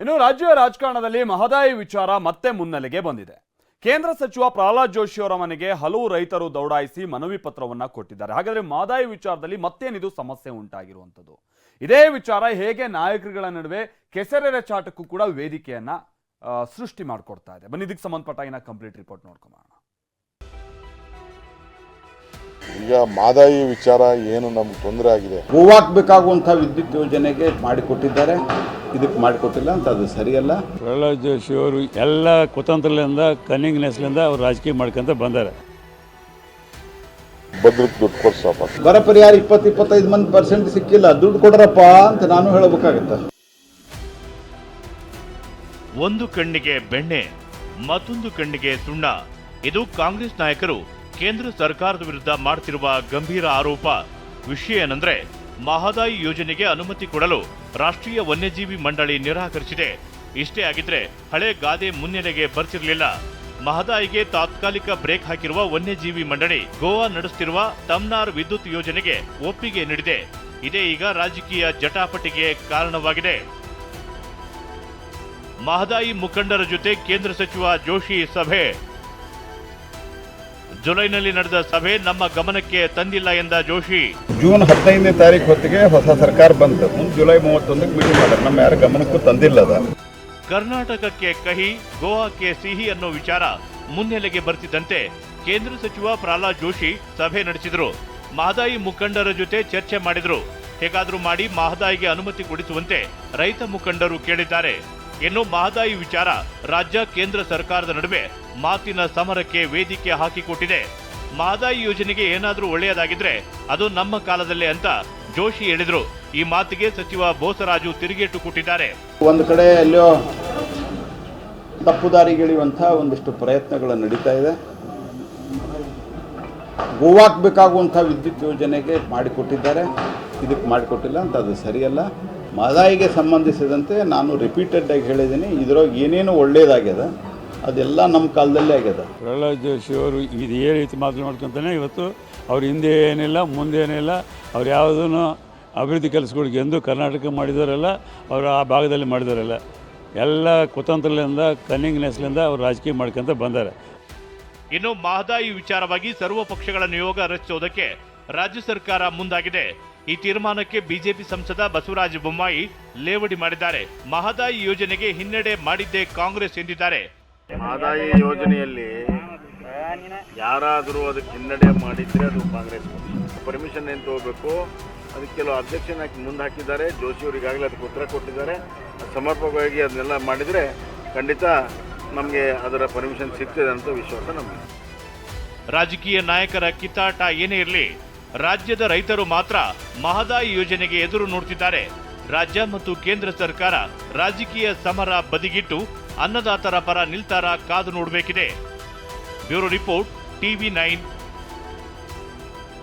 ಇನ್ನು ರಾಜ್ಯ ರಾಜಕಾರಣದಲ್ಲಿ ಮಹದಾಯಿ ವಿಚಾರ ಮತ್ತೆ ಮುನ್ನೆಲೆಗೆ ಬಂದಿದೆ. ಕೇಂದ್ರ ಸಚಿವ ಪ್ರಹ್ಲಾದ್ ಜೋಶಿ ಅವರ ಮನೆಗೆ ಹಲವು ರೈತರು ದೌಡಾಯಿಸಿ ಮನವಿ ಪತ್ರವನ್ನ ಕೊಟ್ಟಿದ್ದಾರೆ. ಹಾಗಾದ್ರೆ ಮಹದಾಯಿ ವಿಚಾರದಲ್ಲಿ ಮತ್ತೇನಿದು ಸಮಸ್ಯೆ ಉಂಟಾಗಿರುವಂಥದ್ದು? ಇದೇ ವಿಚಾರ ಹೇಗೆ ನಾಯಕರುಗಳ ನಡುವೆ ಕೆಸರೆರೆ ಚಾಟಕ್ಕೂ ಕೂಡ ವೇದಿಕೆಯನ್ನ ಸೃಷ್ಟಿ ಮಾಡಿಕೊಡ್ತಾ ಇದೆ. ಬನ್ನಿ ಇದಕ್ಕೆ ಸಂಬಂಧಪಟ್ಟ ಇನ್ನ ಕಂಪ್ಲೀಟ್ ರಿಪೋರ್ಟ್ ನೋಡ್ಕೊಂಬೋಣ ಈಗ ಮಾದಾಯಿ ವಿಚಾರ ಏನು ನಮ್ಗೆ ತೊಂದರೆ ಆಗಿದೆ? ಹೂವಾಕ್ಬೇಕಾಗುವಂತಹ ವಿದ್ಯುತ್ ಯೋಜನೆಗೆ ಮಾಡಿಕೊಟ್ಟಿದ್ದಾರೆ. ಇದಕ್ಕೆ ಮಾಡಿಕೊಟ್ಟಿಲ್ಲ ಅಂತ ಅದು ಸರಿಯಲ್ಲ. ಪ್ರಹ್ಲಾದ್ ಜೋಶಿ ಅವರು ಎಲ್ಲ ಕುತಂತ್ರದಿಂದ ಕನ್ನಿಂಗ್ನೆಸ್ಲಿಂದ ಅವ್ರು ರಾಜಕೀಯ ಮಾಡ್ಕೊಂತ ಬಂದಾರೆ. ಭದ್ರಕ್ಕೆ ದುಡ್ಡು ಕೊಡ್ಸಪ್ಪ ಬರ ಪರಿಹಾರ ಇಪ್ಪತ್ತು ಇಪ್ಪತ್ತೈದು ಮಂದಿ ಪರ್ಸೆಂಟ್ ಸಿಕ್ಕಿಲ್ಲ ದುಡ್ಡು ಕೊಡ್ರಪ್ಪ ಅಂತ ನಾನು ಹೇಳಬೇಕಾಗತ್ತೆ. ಒಂದು ಕಣ್ಣಿಗೆ ಬೆಣ್ಣೆ ಮತ್ತೊಂದು ಕಣ್ಣಿಗೆ ಸುಣ್ಣ. ಇದು ಕಾಂಗ್ರೆಸ್ ನಾಯಕರು ಕೇಂದ್ರ ಸರ್ಕಾರದ ವಿರುದ್ಧ ಮಾಡ್ತಿರುವ ಗಂಭೀರ ಆರೋಪ. ವಿಷಯ ಏನಂದ್ರೆ ಮಹದಾಯಿ ಯೋಜನೆಗೆ ಅನುಮತಿ ಕೊಡಲು ರಾಷ್ಟ್ರೀಯ ವನ್ಯಜೀವಿ ಮಂಡಳಿ ನಿರಾಕರಿಸಿದೆ. ಇಷ್ಟೇ ಆಗಿದ್ರೆ ಹಳೆ ಗಾದೆ ಮುನ್ನೆಲೆಗೆ ಬರ್ತಿರಲಿಲ್ಲ. ಮಹದಾಯಿಗೆ ತಾತ್ಕಾಲಿಕ ಬ್ರೇಕ್ ಹಾಕಿರುವ ವನ್ಯಜೀವಿ ಮಂಡಳಿ ಗೋವಾ ನಡೆಸುತ್ತಿರುವ ತಮ್ನಾರ್ ವಿದ್ಯುತ್ ಯೋಜನೆಗೆ ಒಪ್ಪಿಗೆ ನೀಡಿದೆ. ಇದೇ ಈಗ ರಾಜಕೀಯ ಜಟಾಪಟಿಗೆ ಕಾರಣವಾಗಿದೆ. ಮಹದಾಯಿ ಮುಖಂಡರ ಜೊತೆ ಕೇಂದ್ರ ಸಚಿವ ಜೋಶಿ ಸಭೆ ಜುಲೈನಲ್ಲಿ ನಡೆದ ಸಭೆ ನಮ್ಮ ಗಮನಕ್ಕೆ ತಂದಿಲ್ಲ ಎಂದ ಜೋಶಿ. ಜೂನ್ ಹದಿನೈದನೇ ತಾರೀಕು ಹೊತ್ತಿಗೆ ಹೊಸ ಸರ್ಕಾರ ಬಂತು. ಮುಂದೆ ಜುಲೈ ಮೂವತ್ತೊಂದಕ್ಕೆ ಮೀಟಿಂಗ್ ಮಾಡ್ತಾರೆ ನಮ್ಮ ಯಾರ ಗಮನಕ್ಕೂ ತಂದಿಲ್ಲ ಅದ ಕರ್ನಾಟಕಕ್ಕೆ ಕಹಿ ಗೋವಾಕ್ಕೆ ಸಿಹಿ ಅನ್ನೋ ವಿಚಾರ ಮುನ್ನೆಲೆಗೆ ಬರ್ತಿದ್ದಂತೆ ಕೇಂದ್ರ ಸಚಿವ ಪ್ರಹ್ಲಾದ್ ಜೋಶಿ ಸಭೆ ನಡೆಸಿದರು. ಮಹದಾಯಿ ಮುಖಂಡರ ಜೊತೆ ಚರ್ಚೆ ಮಾಡಿದ್ರು. ಹೇಗಾದರೂ ಮಾಡಿ ಮಹದಾಯಿಗೆ ಅನುಮತಿ ಕೊಡಿಸುವಂತೆ ರೈತ ಮುಖಂಡರು ಕೇಳಿದ್ದಾರೆ. ಇನ್ನು ಮಹದಾಯಿ ವಿಚಾರ ರಾಜ್ಯ ಕೇಂದ್ರ ಸರ್ಕಾರದ ನಡುವೆ ಮಾತಿನ ಸಮರಕ್ಕೆ ವೇದಿಕೆ ಹಾಕಿಕೊಟ್ಟಿದೆ. ಮಹದಾಯಿ ಯೋಜನೆಗೆ ಏನಾದರೂ ಒಳ್ಳೆಯದಾಗಿದ್ರೆ ಅದು ನಮ್ಮ ಕಾಲದಲ್ಲೇ ಅಂತ ಜೋಶಿ ಹೇಳಿದ್ರು. ಈ ಮಾತಿಗೆ ಸಚಿವ ಬೋಸರಾಜು ತಿರುಗೇಟು ಕೊಟ್ಟಿದ್ದಾರೆ. ಒಂದು ಕಡೆ ಎಲ್ಲೋ ತಪ್ಪು ದಾರಿಗಿಳಿಯುವಂಥ ಒಂದಿಷ್ಟು ಪ್ರಯತ್ನಗಳು ನಡೀತಾ ಇದೆ. ಗೋವಾಕ್ ಬೇಕಾಗುವಂಥ ವಿದ್ಯುತ್ ಯೋಜನೆಗೆ ಮಾಡಿಕೊಟ್ಟಿದ್ದಾರೆ. ಇದಕ್ಕೆ ಮಾಡಿಕೊಟ್ಟಿಲ್ಲ ಅಂತ ಅದು ಸರಿಯಲ್ಲ. ಮಹದಾಯಿಗೆ ಸಂಬಂಧಿಸಿದಂತೆ ನಾನು ರಿಪೀಟೆಡ್ ಆಗಿ ಹೇಳಿದ್ದೀನಿ ಇದ್ರೊಳಗೆ ಏನೇನು ಒಳ್ಳೇದಾಗ್ಯದ ಅದೆಲ್ಲ ನಮ್ಮ ಕಾಲದಲ್ಲೇ ಆಗ್ಯದ. ಪ್ರಹ್ಲಾದ್ ಜೋಶಿ ಅವರು ಇದು ಏ ರೀತಿ ಮಾತು ಮಾಡ್ಕೊಂತಾನೆ ಇವತ್ತು ಅವ್ರ ಹಿಂದೆ ಏನಿಲ್ಲ ಮುಂದೆ ಏನಿಲ್ಲ ಅವ್ರು ಯಾವುದೂ ಅಭಿವೃದ್ಧಿ ಕೆಲಸಗಳಿಗೆ ಎಂದು ಕರ್ನಾಟಕ ಮಾಡಿದವರಲ್ಲ ಅವರು ಆ ಭಾಗದಲ್ಲಿ ಮಾಡಿದವರೆಲ್ಲ ಎಲ್ಲ ಕುತಂತ್ರದಿಂದ ಕನ್ನಿಂಗ್ನೆಸ್ಲಿಂದ ಅವರು ರಾಜಕೀಯ ಮಾಡ್ಕೊಂತ ಬಂದಾರೆ. ಇನ್ನು ಮಹದಾಯಿ ವಿಚಾರವಾಗಿ ಸರ್ವ ಪಕ್ಷಗಳ ನಿಯೋಗ ರಚಿಸುವುದಕ್ಕೆ ರಾಜ್ಯ ಸರ್ಕಾರ ಮುಂದಾಗಿದೆ. ಈ ತೀರ್ಮಾನಕ್ಕೆ ಬಿಜೆಪಿ ಸಂಸದ ಬಸವರಾಜ ಬೊಮ್ಮಾಯಿ ಲೇವಡಿ ಮಾಡಿದ್ದಾರೆ. ಮಹದಾಯಿ ಯೋಜನೆಗೆ ಹಿನ್ನಡೆ ಮಾಡಿದ್ದೇ ಕಾಂಗ್ರೆಸ್ ಎಂದಿದ್ದಾರೆ. ಮಹದಾಯಿ ಯೋಜನೆಯಲ್ಲಿ ಯಾರಾದರೂ ಅದಕ್ಕೆ ಹಿನ್ನಡೆ ಮಾಡಿದ್ರೆ ಅದು ಕಾಂಗ್ರೆಸ್ ಪರ್ಮಿಷನ್ ಏನು ತಗೋಬೇಕು ಅದಕ್ಕೆ ಕೆಲವು ಅಬ್ಜೆಕ್ಷನ್ ಹಾಕಿ ಮುಂದೆ ಹಾಕಿದ್ದಾರೆ. ಜೋಶಿ ಅವರಿಗಾಗಲೇ ಅದಕ್ಕೆ ಉತ್ತರ ಕೊಟ್ಟಿದ್ದಾರೆ. ಸಮರ್ಪಕವಾಗಿ ಅದನ್ನೆಲ್ಲ ಮಾಡಿದರೆ ಖಂಡಿತ ನಮಗೆ ಅದರ ಪರ್ಮಿಷನ್ ಸಿಗ್ತದೆ ಅಂತ ವಿಶ್ವಾಸ ನಮಗೆ. ರಾಜಕೀಯ ನಾಯಕರ ಕಿತ್ತಾಟ ಏನೇ ಇರಲಿ ರಾಜ್ಯದ ರೈತರು ಮಾತ್ರ ಮಹದಾಯಿ ಯೋಜನೆಗೆ ಎದುರು ನೋಡ್ತಿದ್ದಾರೆ. ರಾಜ್ಯ ಮತ್ತು ಕೇಂದ್ರ ಸರ್ಕಾರ ರಾಜಕೀಯ ಸಮರ ಬದಿಗಿಟ್ಟು ಅನ್ನದಾತರ ಪರ ನಿಲ್ತಾರ ಕಾದು ನೋಡಬೇಕಿದೆ. Bureau report, TV nine